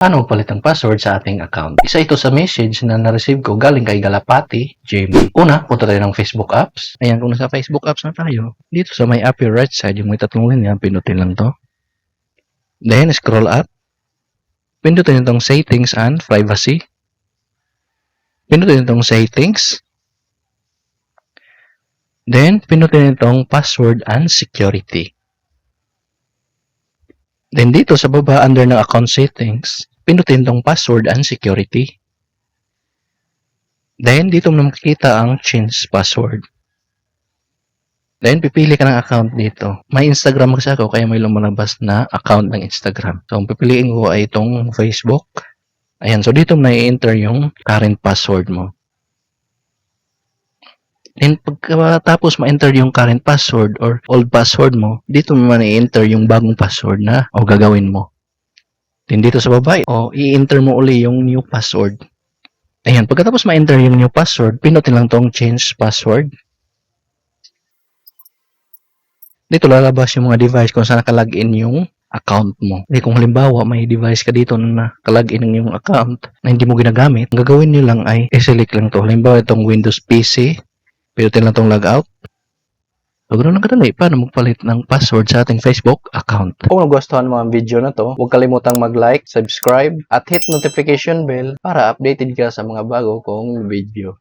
Paano magpalit ng password sa ating account? Isa ito sa message na na-receive ko galing kay Galapati, Jamie. Una, punta tayo ng Facebook apps. Ayan, kung nasa Facebook apps na tayo, dito sa may upper right side, yung may tatlong linya, pinutin lang to. Then, scroll up. Pindutin itong settings and privacy. Pindutin itong settings. Then, pindutin itong password and security. Then dito sa baba under ng account settings, pinutin tong password and security. Then dito mo makikita ang change password. Then pipili ka ng account dito. May Instagram kasi ako kaya may lumalabas na account ng Instagram. So ang pipiliin ko ay itong Facebook. Ayan, so dito mo na-enter yung current password mo. Then pagkatapos ma-enter yung current password or old password mo, dito mo man i-enter yung bagong password na o gagawin mo. Then dito sa baba, o i-enter mo uli yung new password. Ayan, pagkatapos ma-enter yung new password, pinutin lang tong change password. Dito lalabas yung mga device kung saan nakalagin yung account mo. Hindi kung halimbawa may device ka dito na nakalagin ng yung account na hindi mo ginagamit, ang gagawin nyo lang ay i-select lang to. Halimbawa itong Windows PC, Pinutin lang itong logout. Ganoon lang kadali. Paano magpalit ng password sa ating Facebook account? Kung nagustuhan mo ang video na to, huwag kalimutang mag-like, subscribe, at hit notification bell para updated ka sa mga bago kong video.